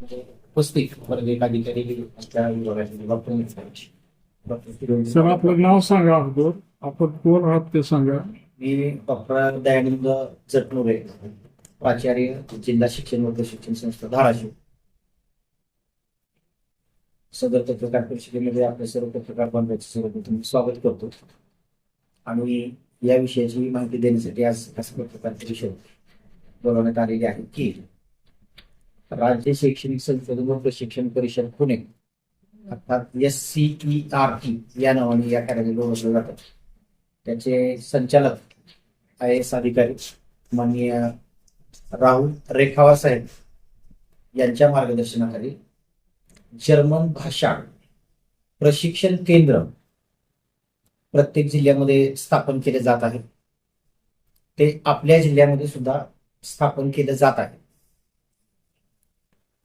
उपस्थित वर्ग अधिकारी सर आपलं नाव सांगा अगोदर. आपण कोण आहात ते सांगा. मी डॉक्टर दयानंद जटनुरे प्राचार्य जिल्हा शिक्षण व प्रशिक्षण संस्था धाराशिव. सदर पत्रकार परिषदेमध्ये आपल्या सर्व पत्रकार बांधवांचे सर्वप्रथम स्वागत करतो. आणि या विषयाची माहिती देण्यासाठी आज असं पत्रकार परिषद बोलवण्यात आलेली आहे की राज्य शैक्षणिक संशोधन व प्रशिक्षण परिषद पुणे अर्थात S C E R T या नावाने या कार्यालयाला ओळखलं जातं. त्याचे संचालक आय एस अधिकारी माननीय राहुल रेखावा साहेब यांच्या मार्गदर्शनाखाली जर्मन भाषा प्रशिक्षण केंद्र प्रत्येक जिल्ह्यामध्ये स्थापन केले जात आहे. ते आपल्या जिल्ह्यामध्ये सुद्धा स्थापन केलं जात आहे.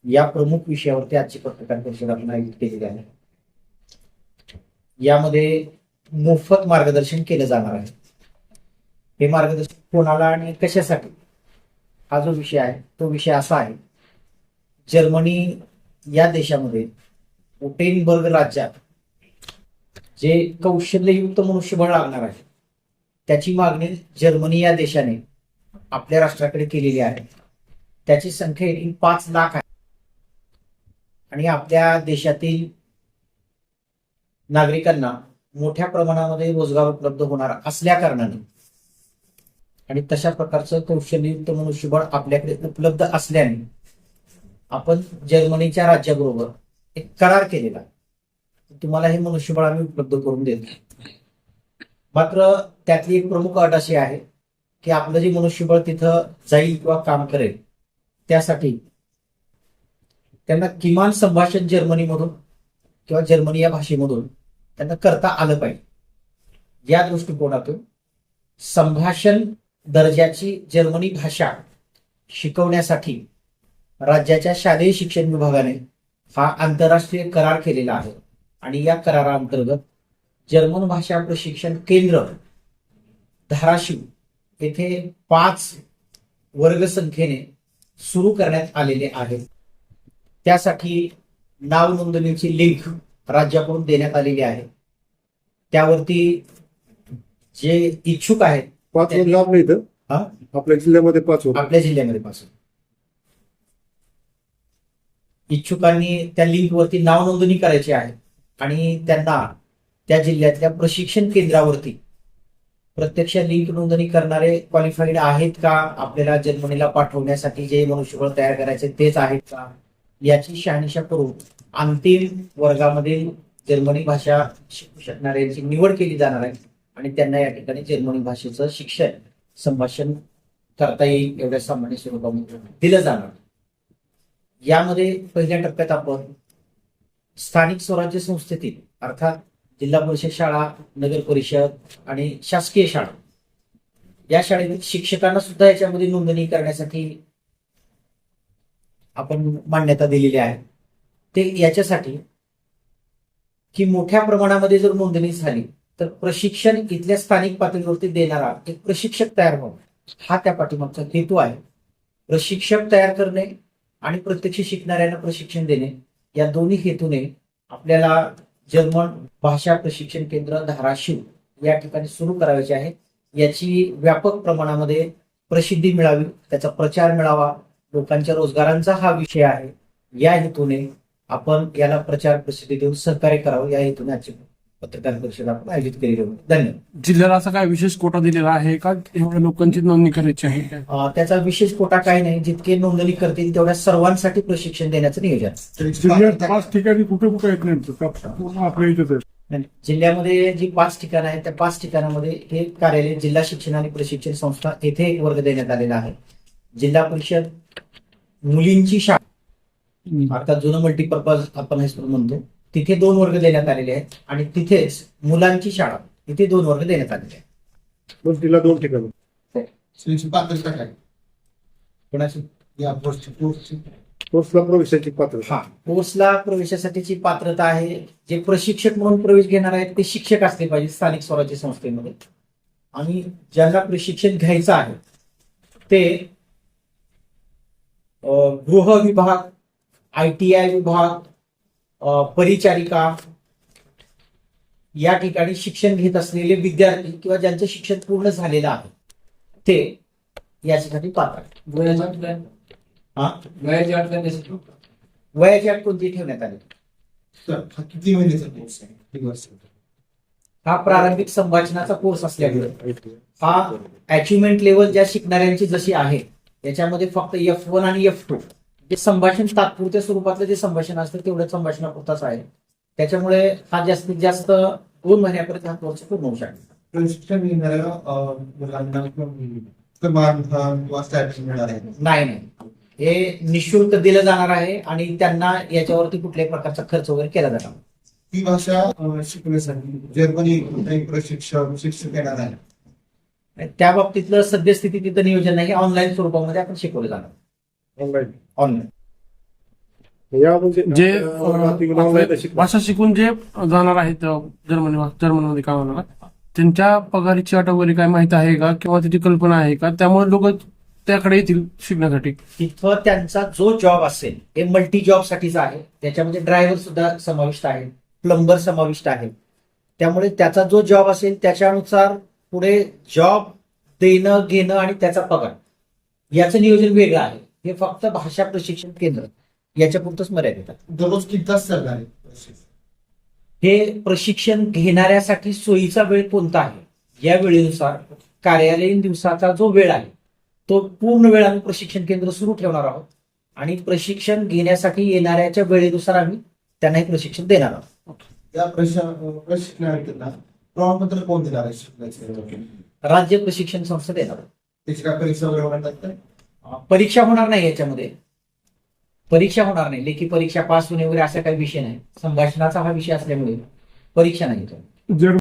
या प्रमुख विषयावरती आजची पत्रकार परिषद आपण आयोजित केलेली आहे. यामध्ये मोफत मार्गदर्शन केलं जाणार आहे. हे मार्गदर्शन कोणाला आणि कशासाठी? हा जो विषय आहे तो विषय असा आहे जर्मनी या देशामध्ये उटेनबर्ग राज्यात जे कौशल्ययुक्त मनुष्यबळ लागणार आहे त्याची मागणी जर्मनी या देशाने आपल्या राष्ट्राकडे केलेली आहे. त्याची संख्या पाच लाख आहे. आणि आपल्या देशातील नागरिकांना मोठ्या प्रमाणामध्ये रोजगार उपलब्ध होणार असल्या कारणाने. आणि तशा प्रकारचं कौशल्ययुक्त मनुष्यबळ आपल्याकडे उपलब्ध असल्याने आपण जर्मनीच्या राज्याबरोबर एक करार केलेला तुम्हाला हे मनुष्यबळ आम्ही उपलब्ध करून देतो मात्र त्यातली एक प्रमुख अट अशी आहे की आपलं जे मनुष्यबळ तिथं जाईल किंवा काम करेल त्यासाठी त्यांना किमान संभाषण जर्मनीमधून किंवा जर्मनी या भाषेमधून त्यांना करता आलं पाहिजे. या दृष्टिकोनातून संभाषण दर्जाची जर्मनी भाषा शिकवण्यासाठी राज्याच्या शालेय शिक्षण विभागाने हा आंतरराष्ट्रीय करार केलेला आहे. आणि या कराराअंतर्गत जर्मन भाषा प्रशिक्षण केंद्र धाराशिव येथे पाच वर्गसंख्येने सुरू करण्यात आलेले आहेत. त्यासाठी नाव नोंदणीची लिंक राज्याकडून देण्यात आलेली आहे. त्यावरती जे इच्छुक आहेत पाच इथं. हा? आपल्या जिल्ह्यामध्ये पाच आपल्या जिल्ह्यामध्ये पासून इच्छुकांनी त्या लिंकवरती नाव नोंदणी करायची आहे आणि त्यांना त्या जिल्ह्यातल्या प्रशिक्षण केंद्रावरती प्रत्यक्ष लिंक नोंदणी करणारे क्वालिफाईड आहेत का? आपल्याला जर्मनीला पाठवण्यासाठी जे मनुष्यबळ तयार करायचे तेच आहेत का? याची शहानिशा करून अंतिम वर्गामध्ये जर्मनी भाषा शिकू शकणाऱ्यांची निवड केली जाणार आहे. आणि त्यांना या ठिकाणी जर्मनी भाषेचं शिक्षण संभाषण करता येईल एवढ्या सामान्य स्वरूपामध्ये दिलं जाणार. यामध्ये पहिल्या टप्प्यात आपण स्थानिक स्वराज्य संस्थेतील अर्थात जिल्हा परिषद शाळा नगर परिषद आणि शासकीय शाळा या शाळेतील शिक्षकांना सुद्धा याच्यामध्ये नोंदणी करण्यासाठी आपण मान्यता दिलेली आहे. ते याच्यासाठी की मोठ्या प्रमाणामध्ये जर नोंदणी झाली तर प्रशिक्षण इथल्या स्थानिक पातळीवरती देणारा एक प्रशिक्षक तयार व्हावा. हा त्या पाठीमागचा हेतू आहे. प्रशिक्षक तयार करणे आणि प्रत्यक्ष शिकणाऱ्यांना प्रशिक्षण देणे या दोन्ही हेतूने आपल्याला जर्मन भाषा प्रशिक्षण केंद्र धाराशिव या ठिकाणी सुरू करायचे आहे. याची व्यापक प्रमाणामध्ये प्रसिद्धी मिळावी त्याचा प्रचार मिळावा लोकांच्या रोजगारांचा हा विषय आहे. या हेतूने आपण याला प्रचार प्रसिद्धी देऊन सहकार्य करावं. या हेतूने आजची पत्रकार परिषद आपण आयोजित केलेली होती धन्यवाद. जिल्ह्याला असा काय विशेष कोटा दिलेला आहे का? एवढ्या लोकांची नोंदणी करायची आहे त्याचा विशेष कोटा काही नाही. जितके नोंदणी करतील तेवढ्या सर्वांसाठी प्रशिक्षण देण्याचं नियोजन. पाच ठिकाणी कुठे कुठे येत नाही, जिल्ह्यामध्ये जी पाच ठिकाणं आहेत त्या पाच ठिकाणामध्ये हे कार्यालय जिल्हा शिक्षण आणि प्रशिक्षण संस्था येथे एक वर्ग देण्यात आलेला आहे. जिल्हा परिषद मुलींची शाळा. अर्थात जुनं मल्टीपर्पज आपण हायस्कूल म्हणतो. तिथे दोन वर्ग देण्यात आलेले आहेत आणि तिथेच मुलांची शाळा. तिथे दोन वर्ग देण्यात आलेले आहेत. तिला दोन ठिकाणी. श्रीची पात्रता काय कोणाची? या कोर्सला प्रवेशाची पात्र हा. कोर्सला प्रवेशासाठीची पात्रता आहे. जे प्रशिक्षक म्हणून प्रवेश घेणार आहेत ते शिक्षक असले पाहिजे स्थानिक स्वराज्य संस्थेमध्ये. आणि ज्यांना प्रशिक्षण घ्यायचं आहे ते गृह विभाग आय टी आय विभाग परिचारिका या ठिकाणी शिक्षण घेत असलेले विद्यार्थी किंवा ज्यांचं शिक्षण पूर्ण झालेलं आहे ते अट? हा? अट काय त्यासाठी? वयाची अट कोणती ठेवण्यात आली सर, हा किती महिन्याचा कोर्स आहे किती वर्ष हा प्रारंभिक संभाषणाचा कोर्स असल्यामुळे हा अचिव्हमेंट लेवल ज्या शिकणाऱ्यांची जशी आहे याच्यामध्ये फक्त एफ वन आणि एफ टू जे संभाषण तात्पुरत्या स्वरूपातलं जे संभाषण असतं तेवढ्या संभाषणापुरताच आहे. त्याच्यामुळे हा जास्तीत जास्त दोन महिन्यापर्यंत हा कोर्स पूर्ण होऊ शकतो. प्रशिक्षण घेणाऱ्या मुलांना नाही नाही. हे निशुल्क दिलं जाणार आहे आणि त्यांना याच्यावरती कुठल्याही प्रकारचा खर्च वगैरे केला जाणार नाही. ती भाषा शिकण्यासाठी जर्मनी प्रशिक्षक शिक्षक येणार आहे. त्या बाबतीतलं सद्यस्थिती तिथं नियोजन नाही. ऑनलाईन स्वरूपामध्ये आपण शिकवलं जाणार. ऑनलाईन म्हणजे जे भाषा शिकून जे जाणार आहेत जर्मनी जर्मनीमध्ये कामाला त्यांच्या पगारीची अट वगैरे काय माहिती आहे का? किंवा त्याची कल्पना आहे का? त्यामुळे लोक त्याकडे येतील शिकण्यासाठी. तिथं त्यांचा जो जॉब असेल हे मल्टी जॉब साठीचा आहे. त्याच्यामध्ये ड्रायव्हर सुद्धा समाविष्ट आहे. प्लंबर समाविष्ट आहे. त्यामुळे त्याचा जो जॉब असेल त्याच्यानुसार पुढे जॉब देणं घेणं आणि त्याचा पगार. याचं नियोजन वेगळं आहे. हे फक्त भाषा प्रशिक्षण केंद्र. याच्या पुरतच मर्यादित दररोज किती तास चालणार? हे प्रशिक्षण घेणाऱ्यासाठी सोयीचा वेळ कोणता आहे? या वेळेनुसार कार्यालयीन दिवसाचा जो वेळ आहे तो पूर्ण वेळ आम्ही प्रशिक्षण केंद्र सुरू ठेवणार आहोत. आणि प्रशिक्षण घेण्यासाठी येणाऱ्याच्या वेळेनुसार आम्ही त्यांना हे प्रशिक्षण देणार आहोत. या प्रशा- प्रशिक्षणार्थींना प्रमाणपत्र कोण देणार आहे राज्य प्रशिक्षण संस्था देणार. त्याची काय परीक्षा वगैरे होणार? अं, परीक्षा होणार नाही याच्यामध्ये परीक्षा होणार नाही लेखी परीक्षा पास होणे वगैरे असा काही विषय नाही संभाषणाचा हा विषय असल्यामुळे परीक्षा नाही. जर